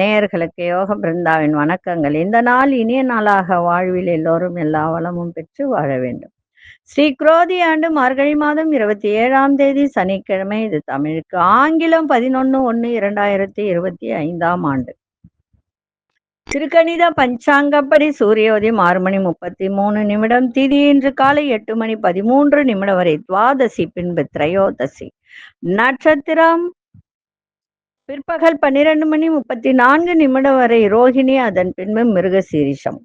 நேயர்களுக்கு யோக பிருந்தாவின் வணக்கங்கள். இந்த நாள் இனிய நாளாக வாழ்வில் எல்லோரும் எல்லா வளமும் பெற்று வாழ வேண்டும். ஸ்ரீ குரோதி ஆண்டு மார்கழி மாதம் இருபத்தி ஏழாம் தேதி சனிக்கிழமை. இது தமிழுக்கு ஆங்கிலம் பதினொன்று ஒன்று இரண்டாயிரத்தி இருபத்தி ஐந்தாம் ஆண்டு. திருக்கணித பஞ்சாங்கப்படி சூரியோதயம் ஆறு மணி முப்பத்தி மூணு நிமிடம் திதி இன்று காலை எட்டு மணி பதிமூன்று நிமிடம் வரை துவாதசி பின்பு திரையோதசி. நட்சத்திரம் பிற்பகல் பன்னிரண்டு மணி முப்பத்தி நான்கு நிமிடம் வரை ரோஹிணி அதன் பின்பு மிருகசீரிஷம்.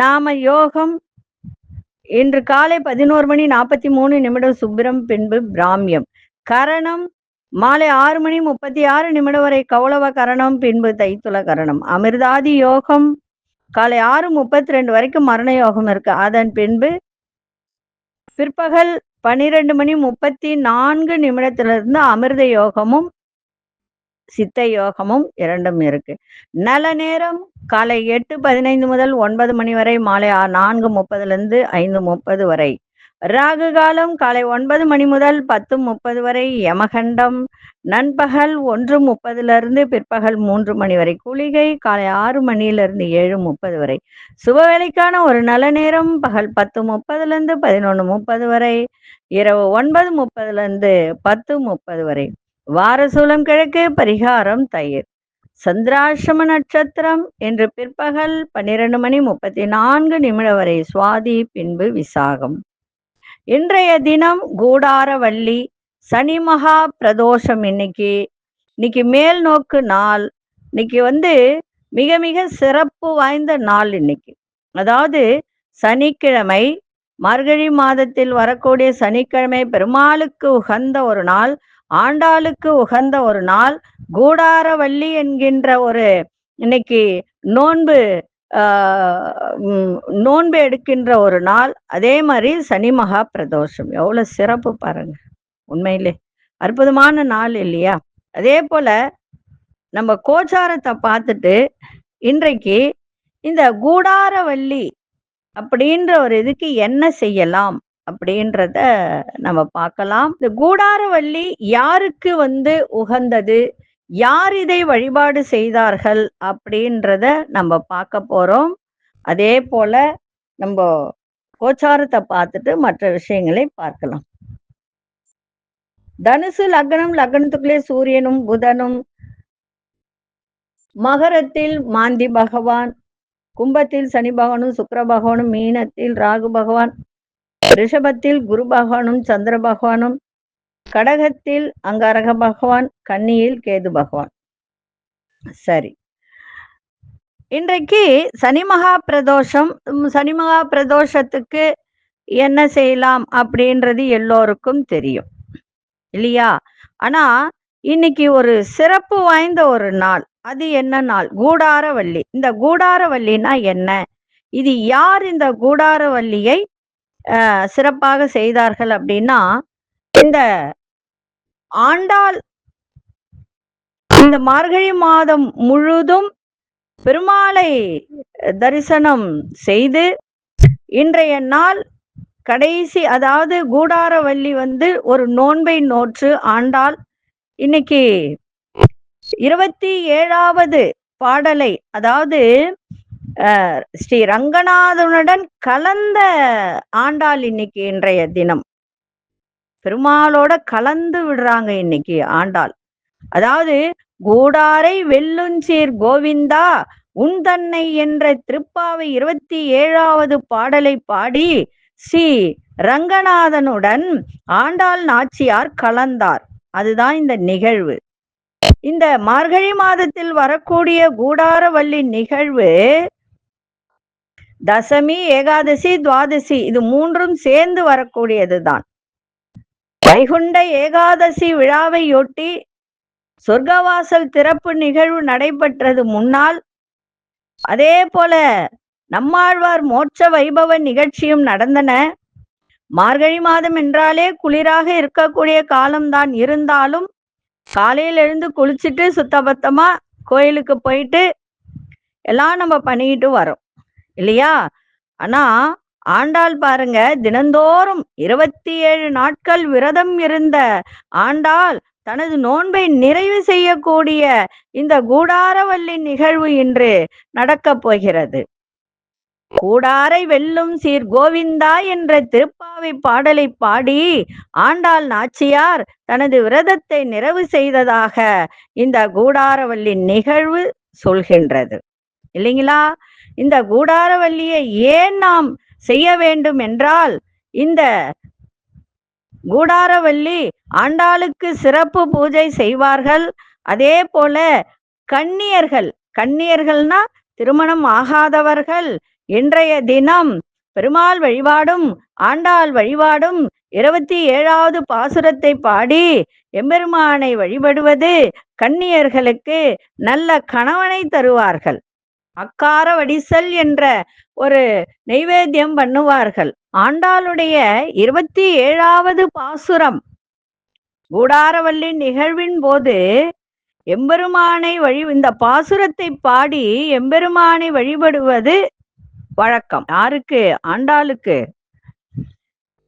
நாம யோகம் இன்று காலை பதினோரு மணி நாற்பத்தி மூணு நிமிடம் சுப்பிரம் பின்பு பிராமியம். கரணம் மாலை ஆறு மணி முப்பத்தி ஆறு நிமிடம் வரை கௌளவ கரணம் பின்பு தைத்துள கரணம். அமிர்தாதி யோகம். காலை ஆறு முப்பத்தி ரெண்டு வரைக்கும் மரண யோகம் இருக்கு. அதன் பின்பு பிற்பகல் பனிரெண்டு மணி முப்பத்தி நான்கு நிமிடத்திலிருந்து அமிர்த யோகமும் சித்த யோகமும் இரண்டும் இருக்கு. நல்ல நேரம் காலை எட்டு பதினைந்து முதல் ஒன்பது மணி வரை மாலை ஆ- நான்கு முப்பதுல இருந்து ஐந்து முப்பது வரை. ராகு காலம் காலை ஒன்பது மணி முதல் பத்து முப்பது வரை யமகண்டம். நண்பகல் ஒன்று முப்பதுல இருந்து பிற்பகல் மூன்று மணி வரை குளிகை காலை ஆறு மணியிலிருந்து ஏழு முப்பது வரை. சுபவேளைக்கான ஒரு நல்ல நேரம் பகல் பத்து முப்பதுல இருந்து பதினொன்று முப்பது வரை. இரவு ஒன்பது முப்பதுல இருந்து பத்து முப்பது வரை. வாரசூலம் கிழக்கு பரிகாரம் தயிர். சந்திராசிரம நட்சத்திரம் என்று பிற்பகல் பன்னிரண்டு மணி முப்பத்தி நான்கு நிமிடம் வரை சுவாதி பின்பு விசாகம். இன்றைய தினம் கூடாரவள்ளி சனி மகா பிரதோஷம் இன்னைக்கு. இன்னைக்கு மேல் நோக்கு நாள். இன்னைக்கு வந்து மிக மிக சிறப்பு வாய்ந்த நாள் இன்னைக்கு. அதாவது சனிக்கிழமை மார்கழி மாதத்தில் வரக்கூடிய சனிக்கிழமை பெருமாளுக்கு உகந்த ஒரு நாள் ஆண்டாளுக்கு உகந்த ஒரு நாள் கூடாரவள்ளி என்கின்ற ஒரு இன்னைக்கு நோன்பு நோன்பு எடுக்கின்ற ஒரு நாள் அதே மாதிரி சனி மகா பிரதோஷம். எவ்வளவு சிறப்பு பாருங்க. உண்மையிலே அற்புதமான நாள் இல்லையா? அதே போல நம்ம கோச்சாரத்தை பார்த்துட்டு இன்றைக்கு இந்த கூடாரவள்ளி அப்படின்ற ஒரு இதுக்கு என்ன செய்யலாம் அப்படின்றத நம்ம பார்க்கலாம். இந்த கூடாரவள்ளி யாருக்கு வந்து உகந்தது? யார் இதை வழிபாடு செய்தார்கள் அப்படின்றத நம்ம பார்க்க போறோம். அதே போல நம்ம கோச்சாரத்தை பார்த்துட்டு மற்ற விஷயங்களை பார்க்கலாம். தனுசு லக்னம் லக்னத்துக்குள்ளே சூரியனும் புதனும் மகரத்தில் மாந்தி பகவான் கும்பத்தில் சனி பகவானும் சுக்கர பகவானும் மீனத்தில் ராகு பகவான் ரிஷபத்தில் குரு பகவானும் சந்திர பகவானும் கடகத்தில் அங்காரக பகவான் கன்னியில் கேது பகவான். சரி. இன்றைக்கு சனி மகா பிரதோஷம் சனி மகா பிரதோஷத்துக்கு என்ன செய்யலாம் அப்படின்றது எல்லோருக்கும் தெரியும். இல்லையா? ஆனா இன்னைக்கு ஒரு சிறப்பு வாய்ந்த ஒரு நாள். அது என்ன நாள்? கூடாரவள்ளி இந்த கூடாரவள்ளினா என்ன? இது யார் இந்த கூடாரவள்ளியை சிறப்பாக செய்தார்கள் அப்படின்னா இந்த ஆண்டாள் இந்த மார்கழி மாதம் முழுதும் பெருமாளை தரிசனம் செய்து இன்றைய நாள் கடைசி அதாவது கூடாரவள்ளி வந்து ஒரு நோன்பை நோற்று ஆண்டாள். இன்னைக்கு இருபத்தி ஏழாவது பாடலை அதாவது ஸ்ரீ ரங்கநாதனுடன் கலந்த ஆண்டாள் இன்னைக்கு இன்றைய தினம். பெருமாளோட கலந்து விடுறாங்க இன்னைக்கு ஆண்டாள். அதாவது கூடாரை வெல்லுஞ்சீர் கோவிந்தா உன் தன்னை என்ற திருப்பாவை இருபத்தி ஏழாவது பாடலை பாடி ஸ்ரீ ரங்கநாதனுடன் ஆண்டாள் நாச்சியார் கலந்தார். அதுதான் இந்த நிகழ்வு. இந்த மார்கழி மாதத்தில் வரக்கூடிய கூடாரவள்ளி நிகழ்வு தசமி ஏகாதசி துவாதசி இது மூன்றும் சேர்ந்து வரக்கூடியதுதான். வைகுண்ட ஏகாதசி விழாவையொட்டி சொர்க்கவாசல் திறப்பு நிகழ்வு நடைபெற்றது முன்னால் அதே போல நம்மாழ்வார் மோட்ச வைபவ நிகழ்ச்சியும் நடந்தன. மார்கழி மாதம் என்றாலே குளிராக இருக்கக்கூடிய காலம்தான். இருந்தாலும் காலையில எழுந்து குளிச்சுட்டு சுத்தபத்தமா கோயிலுக்கு போயிட்டு எல்லாம் நம்ம பண்ணிக்கிட்டு வரோம். இல்லையா? ஆனா ஆண்டாள் பாருங்க தினந்தோறும் இருபத்தி ஏழு நாட்கள் விரதம் இருந்த ஆண்டாள் தனது நோன்பை நிறைவு செய்யக்கூடிய இந்த கூடாரவல்லி நிகழ்வு இன்று நடக்கப் போகிறது. கூடாரை வெல்லும் சீர் கோவிந்தா என்ற திருப்பாவை பாடலை பாடி ஆண்டாள் நாச்சியார் தனது விரதத்தை நிறைவு செய்ததாக இந்த கூடாரவல்லி நிகழ்வு சொல்கின்றது. இல்லைங்களா? இந்த கூடாரவல்லியை ஏன் நாம் செய்ய வேண்டும் என்றால் இந்த கூடாரவல்லி ஆண்டாளுக்கு சிறப்பு பூஜை செய்வார்கள். அதே போல கன்னியர்கள் கன்னியர்கள்னா திருமணம் ஆகாதவர்கள். இன்றைய தினம் பெருமாள் வழிபாடும் ஆண்டாள் வழிபாடும் இருபத்தி ஏழாவது பாசுரத்தை பாடி எம்பெருமானை வழிபடுவது கன்னியர்களுக்கு நல்ல கணவனை தருவார்கள். அக்கார வடிசல் என்ற ஒரு நெய்வேத்தியம் பண்ணுவார்கள். ஆண்டாளுடைய இருபத்தி ஏழாவது பாசுரம். கூடாரவல்லி நிகழ்வின் போது எம்பெருமானை வழி இந்த பாசுரத்தை பாடி எம்பெருமானை வழிபடுவது வழக்கம். யாருக்கு? ஆண்டாளுக்கு.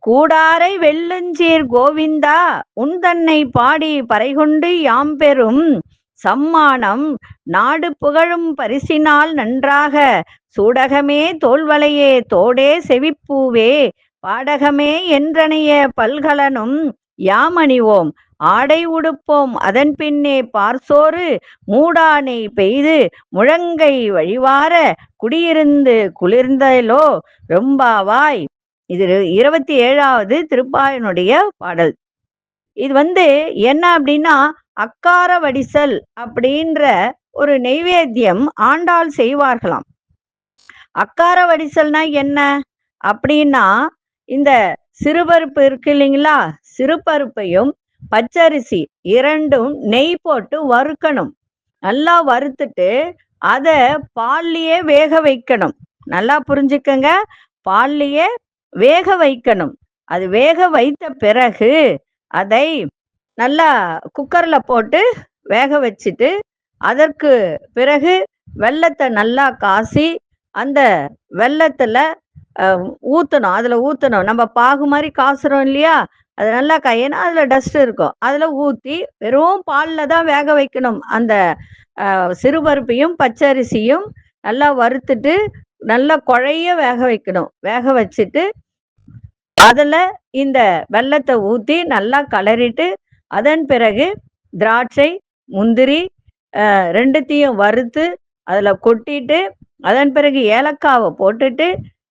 கூடாரை வெள்ளஞ்சீர் கோவிந்தா உன் தன்னை பாடி பறைகொண்டு யாம் பெறும் சம்மானம் நாடு புகழும் பரிசினால் நன்றாக. சூடகமே தோல்வலையே தோடே செவிப்பூவே. பாடகமே என்றனைய பல்கலனும் யாமணிவோம். ஆடை உடுப்போம் அதன் பின்னே பார்சோறு மூடானை பெய்து முழங்கை வழிவார குடியிருந்து குளிர்ந்தலோ ரொம்பாவாய். இது இருபத்தி ஏழாவது திருப்பாயனுடைய பாடல். இது வந்து என்ன அப்படின்னா அக்கார வடிசல் அப்படின்ற ஒரு நெய்வேத்தியம் ஆண்டாள் செய்வார்களாம். அக்கார வடிசல்னா என்ன? அப்படின்னா இந்த சிறுபருப்பு இருக்கு இல்லைங்களா? சிறுபருப்பையும் பச்சரிசி இரண்டும் நெய் போட்டு வறுக்கணும். நல்லா வறுத்துட்டு அதை பால்லயே வேக வைக்கணும். நல்லா புரிஞ்சுக்கங்க. பால்லயே வேக வைக்கணும். அது வேக வைத்த பிறகு அதை நல்லா குக்கர்ல போட்டு வேக வச்சுட்டு அதற்கு பிறகு வெள்ளத்தை நல்லா காசி அந்த வெள்ளத்துல ஊற்றணும் அதில் ஊற்றணும் நம்ம பாகு மாதிரி காசுறோம் இல்லையா? அது நல்லா கையனா அதில் டஸ்ட் இருக்கும். அதில் ஊற்றி வெறும் பாலில் தான் வேக வைக்கணும். அந்த சிறுபருப்பையும் பச்சரிசியும் நல்லா வறுத்துட்டு நல்லா குழைய வேக வைக்கணும். வேக வச்சுட்டு அதில் இந்த வெள்ளத்தை ஊற்றி நல்லா கலரிட்டு அதன் பிறகு திராட்சை முந்திரி ரெண்டுத்தையும் வறுத்து அதில் கொட்டிட்டு அதன் பிறகு ஏலக்காவை போட்டுட்டு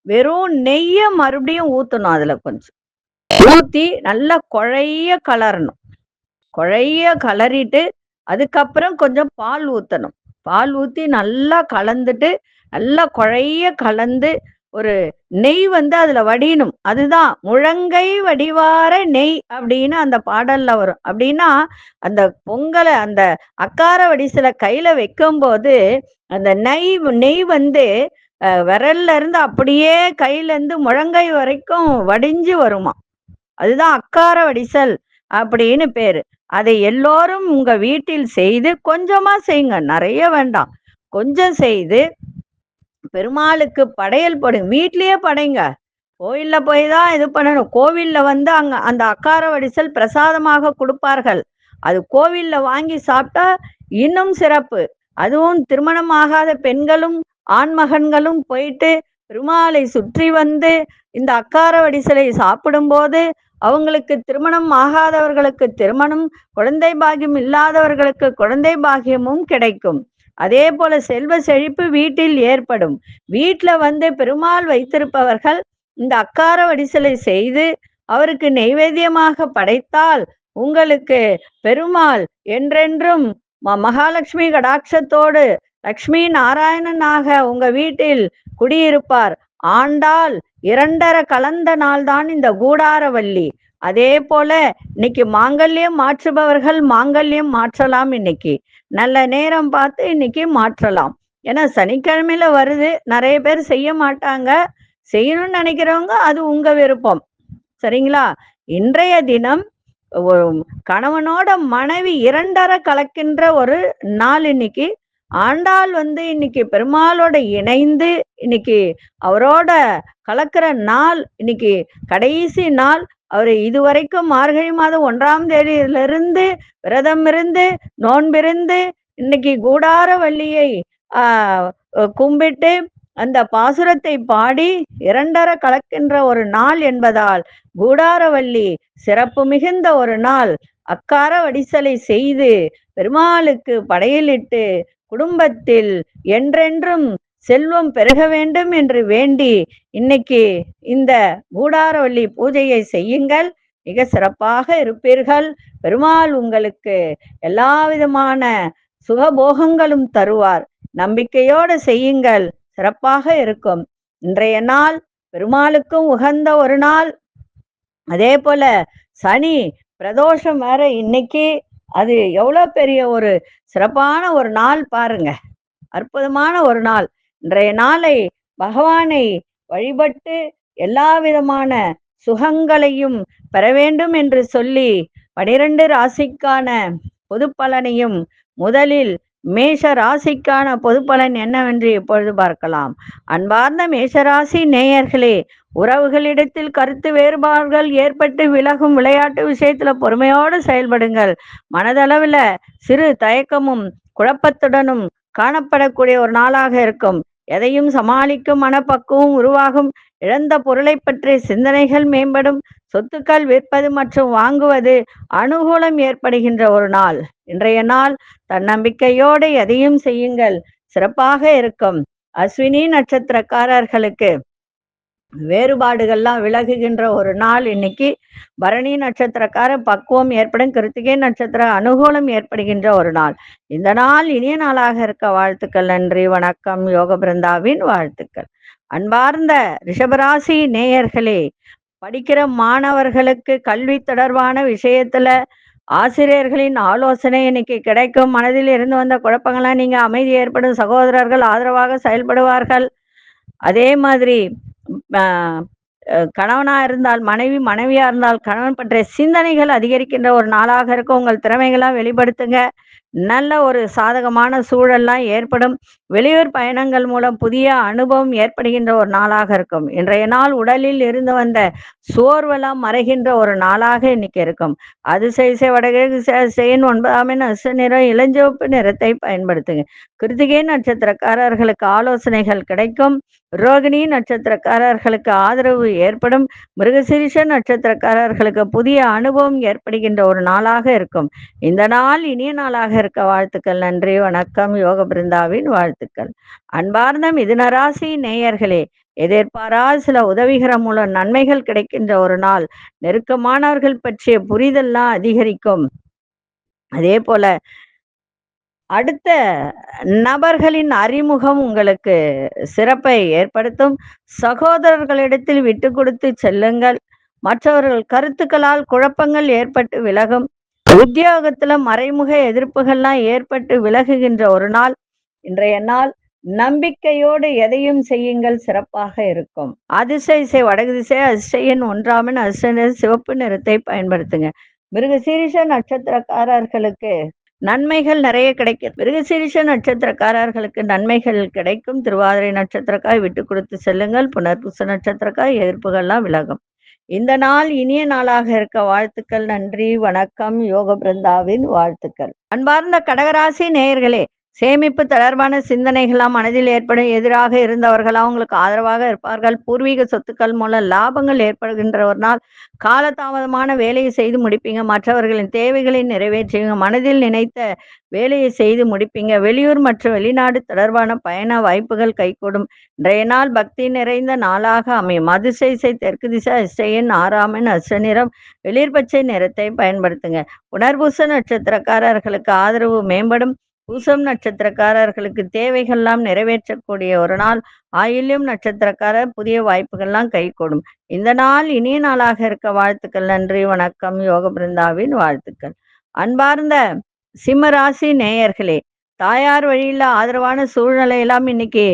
வெறும் நெய்யை மறுபடியும் ஊற்றணும் அதில் கொஞ்சம். ஊற்றி நல்லா குழைய கலரணும். குழைய கலரிட்டு அதுக்கப்புறம் கொஞ்சம் பால் ஊற்றணும் பால் ஊற்றி நல்லா கலந்துட்டு நல்லா குழைய கலந்து ஒரு நெய் வந்து அதுல வடியணும். அதுதான் முழங்கை வடிவார நெய் அப்படின்னு அந்த பாடல்ல வரும். அப்படின்னா அந்த பொங்கலை அந்த அக்கார வடிசில கையில வைக்கும் போது அந்த நெய் நெய் வந்து விரல்ல இருந்து அப்படியே கையில இருந்து முழங்கை வரைக்கும் வடிஞ்சு வருமா? அதுதான் அக்கார வடிசல் அப்படின்னு பேரு. அதை எல்லோரும் உங்க வீட்டில் செய்து கொஞ்சமா செய்யுங்க நிறைய வேண்டாம். கொஞ்சம் செய்து பெருமாளுக்கு படையல் போடுங்க வீட்லயே படைங்க. கோயில்ல போய் தான் இது பண்ணணும். கோவில்ல வந்து அங்க அந்த அக்கார வடிசல் பிரசாதமாக கொடுப்பார்கள். அது கோவில்ல வாங்கி சாப்பிட்டா இன்னும் சிறப்பு. அதுவும் திருமணம் ஆகாத பெண்களும் ஆண்மகன்களும் போயிட்டு பெருமாளை சுற்றி வந்து இந்த அக்கார வடிசலை சாப்பிடும்போது அவங்களுக்கு திருமணம் ஆகாதவர்களுக்கு திருமணம் குழந்தை பாகியம் இல்லாதவர்களுக்கு குழந்தை பாகியமும் கிடைக்கும். அதே போல செல்வ செழிப்பு வீட்டில் ஏற்படும். வீட்டுல வந்து பெருமாள் வைத்திருப்பவர்கள் இந்த அக்கார வடிசலை செய்து அவருக்கு நெய்வேத்தியமாக படைத்தால் உங்களுக்கு பெருமாள் என்றென்றும் மகாலட்சுமி கடாட்சத்தோடு லக்ஷ்மி நாராயணனாக உங்க வீட்டில் குடியிருப்பார். ஆண்டால் இரண்டர கலந்த நாள்தான் இந்த கூடாரவல்லி. அதே போல இன்னைக்கு மாங்கல்யம் மாற்றுபவர்கள் மாங்கல்யம் மாற்றலாம் இன்னைக்கு. நல்ல நேரம் பார்த்து இன்னைக்கு மாற்றலாம். ஏன்னா சனிக்கிழமையில வருது நிறைய பேர் செய்ய மாட்டாங்க. செய்யணும்னு நினைக்கிறவங்க அது உங்க விருப்பம். சரிங்களா? இன்றைய தினம் கணவனோட மனைவி இரண்டரை கலக்கின்ற ஒரு நாள் இன்னைக்கு. ஆண்டாள் வந்து இன்னைக்கு பெருமாளோட இணைந்து இன்னைக்கு அவரோட கலக்கிற நாள் இன்னைக்கு கடைசி நாள். அவர் இதுவரைக்கும் மார்கழி மாதம் ஒன்றாம் தேதியிலிருந்து விரதம் இருந்து நோன்பிருந்து இன்னைக்கு கூடார வள்ளியை ஆஹ் கும்பிட்டு அந்த பாசுரத்தை பாடி இரண்டர கலக்கின்ற ஒரு நாள் என்பதால் கூடாரவள்ளி சிறப்பு மிகுந்த ஒரு நாள். அக்கார வடிசலை செய்து பெருமாளுக்கு படையலிட்டு குடும்பத்தில் என்றென்றும் செல்வம் பெருக வேண்டும் என்று வேண்டி இன்னைக்கு இந்த கூடாரவள்ளி பூஜையை செய்யுங்கள். மிக சிறப்பாக இருப்பீர்கள். பெருமாள் உங்களுக்கு எல்லா விதமான சுகபோகங்களும் தருவார். நம்பிக்கையோடு செய்யுங்கள். சிறப்பாக இருக்கும். இன்றைய நாள் பெருமாளுக்கும் உகந்த ஒரு நாள். அதே போல சனி பிரதோஷம் வேற இன்னைக்கு. அது எவ்வளோ பெரிய ஒரு சிறப்பான ஒரு நாள் பாருங்க. அற்புதமான ஒரு நாள். இன்றைய நாளை பகவானை வழிபட்டு எல்லா விதமான சுகங்களையும் பெற வேண்டும் என்று சொல்லி பனிரெண்டு ராசிக்கான பொது பலனையும் முதலில் மேஷ ராசிக்கான பொது பலன் என்னவென்று இப்பொழுது பார்க்கலாம். அன்பார்ந்த மேஷராசி நேயர்களே உறவுகளிடத்தில் கருத்து வேறுபாடுகள் ஏற்பட்டு விலகும் விளையாட்டு விஷயத்துல பொறுமையோடு செயல்படுங்கள். மனதளவுல சிறு தயக்கமும் குழப்பத்துடனும் காணப்படக்கூடிய ஒரு நாளாக இருக்கும். எதையும் சமாளிக்கும் மனப்பக்குவம் உருவாகும். இழந்த பொருளை பற்றிய சிந்தனைகள் மேம்படும். சொத்துக்கள் விற்பது மற்றும் வாங்குவது அனுகூலம் ஏற்படுகின்ற ஒரு நாள். இன்றைய நாள் தன்னம்பிக்கையோடு எதையும் செய்யுங்கள். சிறப்பாக இருக்கும். அஸ்வினி நட்சத்திரக்காரர்களுக்கு வேறுபாடுகள்லாம் விலகுகின்ற ஒரு நாள் இன்னைக்கு பரணி நட்சத்திரக்கார பக்குவம் ஏற்படும் கிருத்திகை நட்சத்திர அனுகூலம் ஏற்படுகின்ற ஒரு நாள். இந்த நாள் இனிய நாளாக இருக்க வாழ்த்துக்கள் நன்றி வணக்கம் யோக பிருந்தாவின் வாழ்த்துக்கள். அன்பார்ந்த ரிஷபராசி நேயர்களே படிக்கிற மாணவர்களுக்கு கல்வி தொடர்பான விஷயத்துல ஆசிரியர்களின் ஆலோசனை இன்னைக்கு கிடைக்கும். மனதில் இருந்து வந்த குழப்பங்கள்லாம் நீங்க அமைதி ஏற்படும். சகோதரர்கள் ஆதரவாக செயல்படுவார்கள். அதே மாதிரி கணவனா இருந்தால் மனைவி மனைவியா இருந்தால் கணவன் பற்றிய சிந்தனைகள் அதிகரிக்கின்ற ஒரு நாளாக இருக்கும். உங்கள் திறமைகளாக வெளிப்படுத்துங்க. நல்ல ஒரு சாதகமான சூழல்லாம் ஏற்படும். வெளியூர் பயணங்கள் மூலம் புதிய அனுபவம் ஏற்படுகின்ற ஒரு நாளாக இருக்கும். இன்றைய நாள் உடலில் இருந்து வந்த சோர்வெல்லாம் மறைகின்ற ஒரு நாளாக இன்னைக்கு இருக்கும். அதிசய வடகிழக்கு செய்யின் ஒன்பதாம் அசு நிறம் இளஞ்சிவப்பு நிறத்தை பயன்படுத்துங்க. கிருத்திகை நட்சத்திரக்காரர்களுக்கு ஆலோசனைகள் கிடைக்கும். ரோகிணி நட்சத்திரக்காரர்களுக்கு ஆதரவு ஏற்படும். மிருகசிரிஷ நட்சத்திரக்காரர்களுக்கு புதிய அனுபவம் ஏற்படுகின்ற ஒரு நாளாக இருக்கும். இந்த நாள் இனிய நாளாக இருக்க வாழ்த்துக்கள் நன்றி வணக்கம் யோக பிருந்தாவின் வாழ்த்துக்கள். அன்பார்ந்த மிதுனராசி நேயர்களே எதிர்பாராத சில உதவிகரம் மூலம் நன்மைகள் கிடைக்கின்ற ஒரு நாள். நெருக்கமானவர்கள் பற்றிய புரிதல்லாம் அதிகரிக்கும். அதே போல அடுத்த நபர்களின் அறிமுகம் உங்களுக்கு சிறப்பை ஏற்படுத்தும். சகோதரர்களிடத்தில் விட்டு கொடுத்து செல்லுங்கள். மற்றவர்கள் கருத்துக்களால் குழப்பங்கள் ஏற்பட்டு விலகும். உத்தியோகத்துல மறைமுக எதிர்ப்புகள்லாம் ஏற்பட்டு விலகுகின்ற ஒரு நாள். இன்றைய நாள் நம்பிக்கையோடு எதையும் செய்யுங்கள் சிறப்பாக இருக்கும். அதிசய வடகு திசை அதிசயன் ஒன்றாமன் அதிசய சிவப்பு நிறத்தை பயன்படுத்துங்க. மிருகசீரிஷ நட்சத்திரக்காரர்களுக்கு நன்மைகள் நிறைய கிடைக்கும். மிருகசீரிஷ நட்சத்திரக்காரர்களுக்கு நன்மைகள் கிடைக்கும். திருவாதிரை நட்சத்திரக்காய் விட்டு கொடுத்து செல்லுங்கள். புனர்பூச நட்சத்திரக்காய் எதிர்ப்புகள்லாம் விலகும். இந்த நாள் இனிய நாளாக இருக்க வாழ்த்துக்கள் நன்றி வணக்கம் யோக பிருந்தாவின் வாழ்த்துக்கள். அன்பார்ந்த கடகராசி நேயர்களே சேமிப்பு தளர்வான சிந்தனைகளாம் மனதில் ஏற்படும் எதிராக இருந்தவர்கள் உங்களுக்கு ஆதரவாக இருப்பார்கள். பூர்வீக சொத்துக்கள் மூலம் லாபங்கள் ஏற்படுகின்ற ஒரு நாள் காலதாமதமான வேலையை செய்து முடிப்பீங்க. மற்றவர்களின் தேவைகளை நிறைவேற்றுவீங்க. மனதில் நினைத்த வேலையை செய்து முடிப்பீங்க. வெளியூர் மற்றும் வெளிநாடு தொடர்பான பயண வாய்ப்புகள் கைகூடும். இன்றைய நாள் பக்தி நிறைந்த நாளாக அமையும். அதிசைசை தெற்கு திசை அஷ்டையன் ஆறாமன் அசநிறம் நிறம் பச்சை நிறத்தை பயன்படுத்துங்க. உணர்பூச நட்சத்திரக்காரர்களுக்கு ஆதரவு மேம்படும். பூசம் நட்சத்திரக்காரர்களுக்கு தேவைகள்லாம் நிறைவேற்றக்கூடிய ஒரு நாள் ஆயில்யம் நட்சத்திரக்காரர் புதிய வாய்ப்புகள்லாம் கைகூடும். இந்த நாள் இனிய நாளாக இருக்க வாழ்த்துக்கள் நன்றி வணக்கம் யோக பிருந்தாவின் வாழ்த்துக்கள். அன்பார்ந்த சிம்மராசி நேயர்களே தாயார் வழியில ஆதரவான சூழ்நிலையெல்லாம் இன்னைக்கு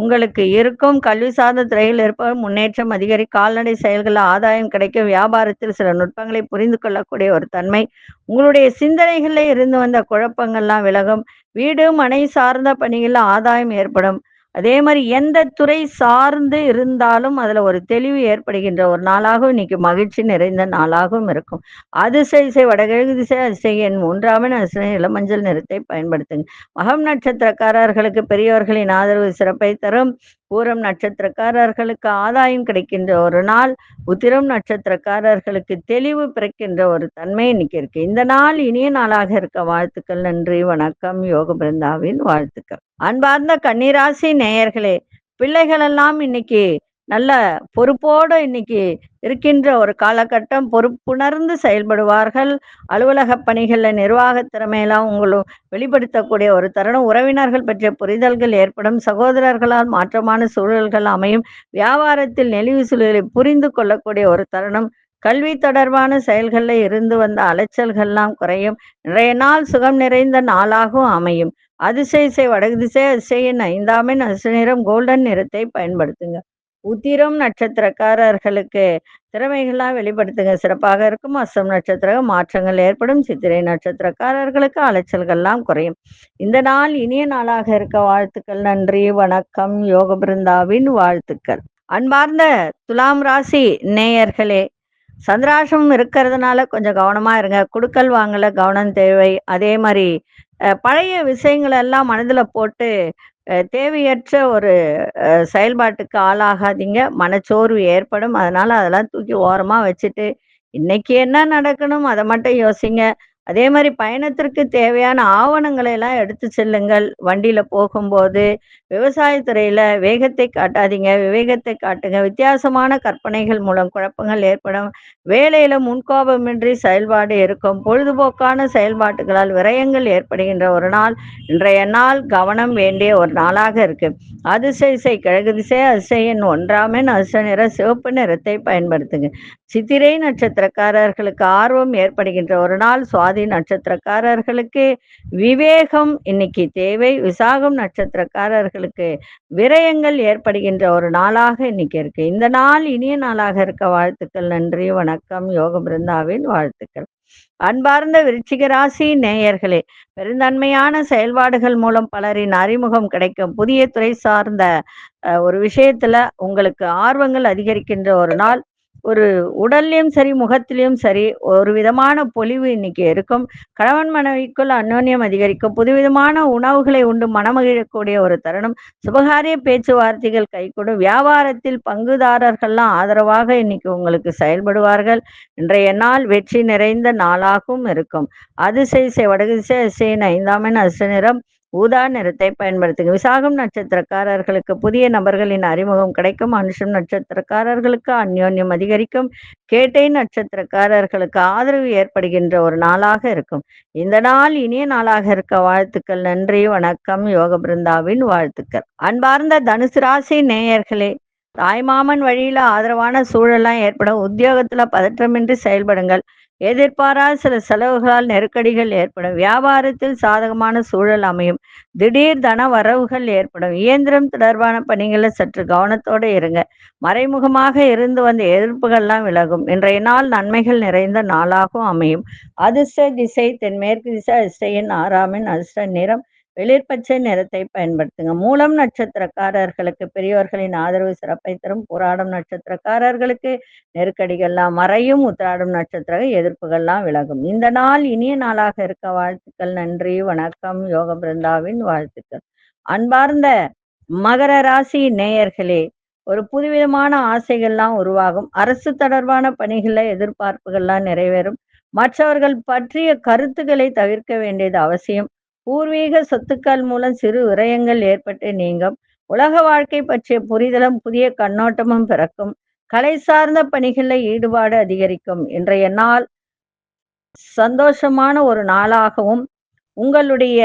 உங்களுக்கு இருக்கும் கல்வி சார்ந்த துறையில் இருப்பவர் முன்னேற்றம் அதிகரி கால்நடை செயல்களில் ஆதாயம் கிடைக்கும் வியாபாரத்தில் சில நுட்பங்களை புரிந்து கொள்ளக்கூடிய ஒரு தன்மை. உங்களுடைய சிந்தனைகளில் இருந்து வந்த குழப்பங்கள்லாம் விலகும். வீடு மனை சார்ந்த பணிகளில் ஆதாயம் ஏற்படும். அதே மாதிரி எந்த துறை சார்ந்து இருந்தாலும் அதுல ஒரு தெளிவு ஏற்படுகின்ற ஒரு நாளாகவும் இன்னைக்கு மகிழ்ச்சி நிறைந்த நாளாகவும் இருக்கும். அதிசை இசை வடகிழக்கு திசை அதிசை எண் மூன்றாம் அதிசய இளமஞ்சள் நிறத்தை பயன்படுத்துங்க. மகம் நட்சத்திரக்காரர்களுக்கு பெரியவர்களின் ஆதரவு சிறப்பை தரும். பூரம் நட்சத்திரக்காரர்களுக்கு ஆதாயம் கிடைக்கின்ற ஒரு நாள் உத்திரம் நட்சத்திரக்காரர்களுக்கு தெளிவு பிறக்கின்ற ஒரு தன்மை இன்னைக்கு இருக்கு. இந்த நாள் இனிய நாளாக இருக்க வாழ்த்துக்கள் நன்றி வணக்கம் யோக பிருந்தாவின் வாழ்த்துக்கள். அன்பார்ந்த கன்னிராசி நேயர்களே பிள்ளைகள் எல்லாம் இன்னைக்கு நல்ல பொறுப்போடு இன்னைக்கு இருக்கின்ற ஒரு காலகட்டம் பொறுப்புணர்ந்து செயல்படுவார்கள். அலுவலக பணிகளில் நிர்வாக திறமையெல்லாம் உங்களும் வெளிப்படுத்தக்கூடிய ஒரு தருணம். உறவினர்கள் பற்றிய புரிதல்கள் ஏற்படும். சகோதரர்களால் மாற்றமான சூழல்கள் அமையும். வியாபாரத்தில் நெளிவு சூழலை புரிந்து கொள்ளக்கூடிய ஒரு தருணம். கல்வி தொடர்பான செயல்களில் இருந்து வந்த அலைச்சல்கள்லாம் குறையும். நிறைய நாள் சுகம் நிறைந்த நாளாகவும் அமையும். அதிசய வடகு திசை அதிசயின் ஐந்தாமின் அசு நிறம் கோல்டன் நிறத்தை பயன்படுத்துங்க. உத்திரம் நட்சத்திரக்காரர்களுக்கு திறமைகளாக வெளிப்படுத்துங்க. சிறப்பாக இருக்கும். அசம் நட்சத்திர மாற்றங்கள் ஏற்படும். சித்திரை நட்சத்திரக்காரர்களுக்கு அலைச்சல்கள்லாம் குறையும். இந்த நாள் இனிய நாளாக இருக்க வாழ்த்துக்கள். நன்றி வணக்கம். யோக பிருந்தாவின் வாழ்த்துக்கள். அன்பார்ந்த துலாம் ராசி நேயர்களே சந்திராசம் இருக்கிறதுனால கொஞ்சம் கவனமா இருங்க. குடுக்கல் வாங்கல கவனம் தேவை. அதே மாதிரி பழைய விஷயங்களெல்லாம் மனதில் போட்டு தேவையற்ற ஒரு செயல்பாட்டுக்கு ஆளாகாதீங்க. மனச்சோர்வு ஏற்படும். அதனால அதெல்லாம் தூக்கி ஓரமாக வச்சுட்டு இன்னைக்கு என்ன நடக்கணும் அதை மட்டும் யோசிங்க. அதே மாதிரி பயணத்திற்கு தேவையான ஆவணங்களை எல்லாம் எடுத்து செல்லுங்கள். வண்டியில போகும்போது விவசாயத்துறையில வேகத்தை காட்டாதீங்க விவேகத்தை காட்டுங்க. வித்தியாசமான கற்பனைகள் மூலம் குழப்பங்கள் ஏற்படும். வேலையில முன்கோபமின்றி செயல்பாடு இருக்கும். பொழுதுபோக்கான செயல்பாட்டுகளால் விரயங்கள் ஏற்படுகின்ற ஒரு நாள். இன்றைய நாள் கவனம் வேண்டிய ஒரு நாளாக இருக்கு. அதிசய கிழக்கு திசை அதிசயன் ஒன்றாமன் அதிசய நிற சிவப்பு நிறத்தை பயன்படுத்துங்க. சித்திரை நட்சத்திரக்காரர்களுக்கு ஆர்வம் ஏற்படுகின்ற ஒரு நாள் சுவாதி நட்சத்திரக்காரர்களுக்கு விவேகம் இன்னைக்கு தேவை. விசாகம் நட்சத்திரக்காரர்களுக்கு விரயங்கள் ஏற்படுகின்ற ஒரு நாளாக இன்னைக்கு இருக்கு. இந்த நாள் இனிய நாளாக இருக்க வாழ்த்துக்கள் நன்றி வணக்கம். யோக பிருந்தாவின் வாழ்த்துக்கள். அன்பார்ந்த விருச்சிக ராசி நேயர்களே பெருந்தன்மையான செயல்பாடுகள் மூலம் பலரின் அறிமுகம் கிடைக்கும் புதிய துறை சார்ந்த ஒரு விஷயத்துல உங்களுக்கு ஆர்வங்கள் அதிகரிக்கின்ற ஒரு நாள். ஒரு உடல்லையும் சரி முகத்திலையும் சரி ஒரு விதமான பொலிவு இன்னைக்கு இருக்கும். கணவன் மனைவிக்குள் அந்யோன்யம் அதிகரிக்கும். புதுவிதமான உணவுகளை உண்டு மனமகிழக்கூடிய ஒரு தருணம். சுபகாரிய பேச்சுவார்த்தைகள் கைகூடும். வியாபாரத்தில் பங்குதாரர்கள்லாம் ஆதரவாக இன்னைக்கு உங்களுக்கு செயல்படுவார்கள். இன்றைய நாள் வெற்றி நிறைந்த நாளாகவும் இருக்கும். அதிசய வடதிசை அதிசயின் ஐந்தாமின் அசு நிறம் ஊதா நிறத்தை பயன்படுத்துங்க. விசாகம் நட்சத்திரக்காரர்களுக்கு புதிய நபர்களின் அறிமுகம் கிடைக்கும். அனுஷம் நட்சத்திரக்காரர்களுக்கு அந்யோன்யம் அதிகரிக்கும். கேட்டை நட்சத்திரக்காரர்களுக்கு ஆதரவு ஏற்படுகின்ற ஒரு நாளாக இருக்கும். இந்த நாள் இனிய நாளாக இருக்க வாழ்த்துக்கள். நன்றி வணக்கம். யோக பிருந்தாவின் வாழ்த்துக்கள். அன்பார்ந்த தனுசு ராசி நேயர்களே தாய்மாமன் வழியில ஆதரவான சூழலாம் ஏற்படும் உத்தியோகத்துல பதற்றமின்றி செயல்படுங்கள். எதிர்பாராத சில செலவுகளால் நெருக்கடிகள் ஏற்படும். வியாபாரத்தில் சாதகமான சூழல் அமையும். திடீர் தன வரவுகள் ஏற்படும். இயந்திரம் தொடர்பான பணிகளை சற்று கவனத்தோடு இருங்க. மறைமுகமாக இருந்து வந்த எதிர்ப்புகள்லாம் விலகும். இன்றைய நாள் நன்மைகள் நிறைந்த நாளாகவும் அமையும். அதிர்ஷ்ட திசை தென்மேற்கு திசை அதிர்ஷ்டையின் ஆறாமின் அதிர்ஷ்ட நிறம் வெளிர்பச்சை நிறத்தை பயன்படுத்துங்க. மூலம் நட்சத்திரக்காரர்களுக்கு பெரியவர்களின் ஆதரவு சிறப்பை தரும் போராடும் நட்சத்திரக்காரர்களுக்கு நெருக்கடிகள்லாம் மறையும் உத்திராடும் நட்சத்திர எதிர்ப்புகள்லாம் விலகும். இந்த நாள் இனிய நாளாக இருக்க வாழ்த்துக்கள். நன்றி வணக்கம். யோக பிருந்தாவின் வாழ்த்துக்கள். அன்பார்ந்த மகர ராசி நேயர்களே ஒரு புதுவிதமான ஆசைகள்லாம் உருவாகும். அரசு தொடர்பான பணிகளில் எதிர்பார்ப்புகள்லாம் நிறைவேறும். மற்றவர்கள் பற்றிய கருத்துக்களை தவிர்க்க வேண்டியது அவசியம். பூர்வீக சொத்துக்கள் மூலம் சிறு விரயங்கள் ஏற்பட்டு நீங்கும். உலக வாழ்க்கை பற்றிய புரிதலும் புதிய கண்ணோட்டமும் பிறக்கும். கலை சார்ந்த பணிகளில் ஈடுபாடு அதிகரிக்கும். இன்றைய நாள் சந்தோஷமான ஒரு நாளாகவும் உங்களுடைய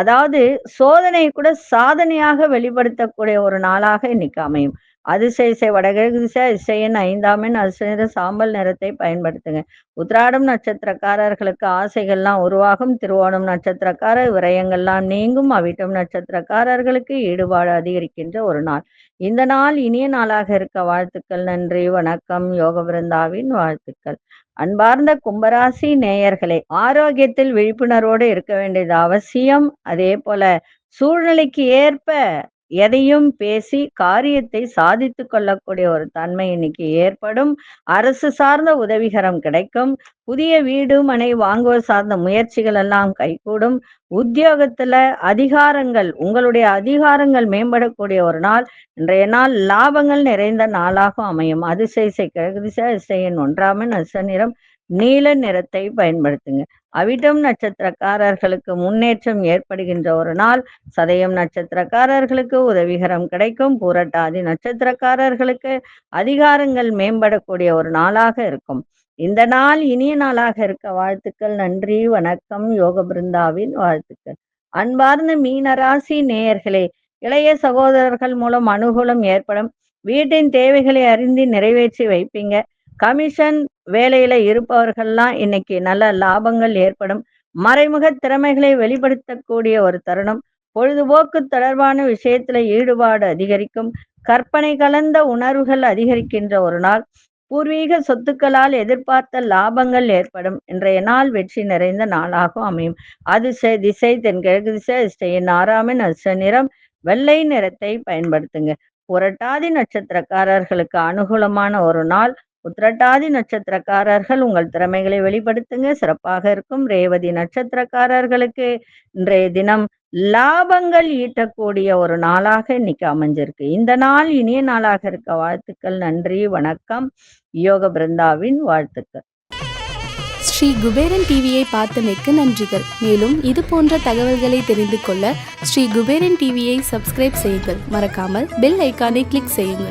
அதாவது சோதனை கூட சாதனையாக வெளிப்படுத்தக்கூடிய ஒரு நாளாக இன்னைக்கு அமையும். அதிசய இசை வடகிழக்கு திசை அதிசயன் ஐந்தாம் எண் அதிசய சாம்பல் நிறத்தை பயன்படுத்துங்க. உத்ராடம் நட்சத்திரக்காரர்களுக்கு ஆசைகள்லாம் உருவாகும். திருவோணம் நட்சத்திரக்கார விரயங்கள்லாம் நீங்கும். அவிட்டம் நட்சத்திரக்காரர்களுக்கு ஈடுபாடு அதிகரிக்கின்ற ஒரு நாள். இந்த நாள் இனிய நாளாக இருக்க வாழ்த்துக்கள். நன்றி வணக்கம். யோக பிருந்தாவின் வாழ்த்துக்கள். அன்பார்ந்த கும்பராசி நேயர்களே ஆரோக்கியத்தில் விழிப்புணர்வோடு இருக்க வேண்டியது அவசியம். அதே போல சூழ்நிலைக்கு ஏற்ப எதையும் பேசி காரியத்தை சாதித்து கொள்ளக்கூடிய ஒரு தன்மை இன்னைக்கு ஏற்படும். அரசு சார்ந்த உதவிகரம் கிடைக்கும். புதிய வீடு மனை வாங்குவது சார்ந்த முயற்சிகள் எல்லாம் கைகூடும். உத்தியோகத்துல அதிகாரங்கள் உங்களுடைய அதிகாரங்கள் மேம்படக்கூடிய ஒரு நாள். இன்றைய நாள் லாபங்கள் நிறைந்த நாளாக அமையும். அதிசய கிழக்கு திசை அதிசயன் ஒன்றாமன் அச நிறம் நீல நிறத்தை பயன்படுத்துங்க. அவிட்டம் நட்சத்திரக்காரர்களுக்கு முன்னேற்றம் ஏற்படுகின்ற ஒரு நாள். சதயம் நட்சத்திரக்காரர்களுக்கு உதவிகரம் கிடைக்கும். பூரட்டாதி நட்சத்திரக்காரர்களுக்கு அதிகாரங்கள் மேம்படக்கூடிய ஒரு நாளாக இருக்கும். இந்த நாள் இனிய நாளாக இருக்க வாழ்த்துக்கள். நன்றி வணக்கம். யோக பிருந்தாவின் வாழ்த்துக்கள். அன்பார்ந்த மீனராசி நேயர்களே இளைய சகோதரர்கள் மூலம் அனுகூலம் ஏற்படும். வீட்டின் தேவைகளை அறிந்து நிறைவேற்றி வைப்பீங்க. கமிஷன் வேலையில இருப்பவர்கள்லாம் இன்னைக்கு நல்ல லாபங்கள் ஏற்படும். மறைமுக திறமைகளை வெளிப்படுத்தக்கூடிய ஒரு தருணம். பொழுதுபோக்கு தொடர்பான விஷயத்துல ஈடுபாடு அதிகரிக்கும். கற்பனை கலந்த உணர்வுகள் அதிகரிக்கின்ற ஒரு நாள். பூர்வீக சொத்துக்களால் எதிர்பார்த்த லாபங்கள் ஏற்படும். இன்றைய நாள் வெற்றி நிறைந்த நாளாகவும் அமையும். அதிசய திசை தென்கிழக்கு திசை அதிசயின் ஆறாமின் அச நிறம். வெள்ளை நிறத்தை பயன்படுத்துங்க. புரட்டாதி நட்சத்திரக்காரர்களுக்கு அனுகூலமான ஒரு நாள். உத்திரட்டாதி நட்சத்திரக்காரர்கள் உங்கள் திறமைகளை வெளிப்படுத்துங்க. சிறப்பாக இருக்கும். ரேவதி நட்சத்திரக்காரர்களுக்கு இன்றைய தினம் லாபங்கள் ஈட்டக்கூடிய ஒரு நாளாக இன்னைக்கு அமைஞ்சிருக்கு. இந்த நாள் இனிய நாளாக இருக்க வாழ்த்துக்கள். நன்றி. வணக்கம். யோக பிருந்தாவின் வாழ்த்துக்கள். ஸ்ரீ குபேரன் டிவியை பார்த்தமைக்கு நன்றிகள். மேலும் இது போன்ற தகவல்களை தெரிந்து கொள்ள ஸ்ரீ குபேரன் டிவியை சப்ஸ்கிரைப் செய்யுங்கள். மறக்காமல் பெல் ஐக்கானை கிளிக் செய்யுங்கள்.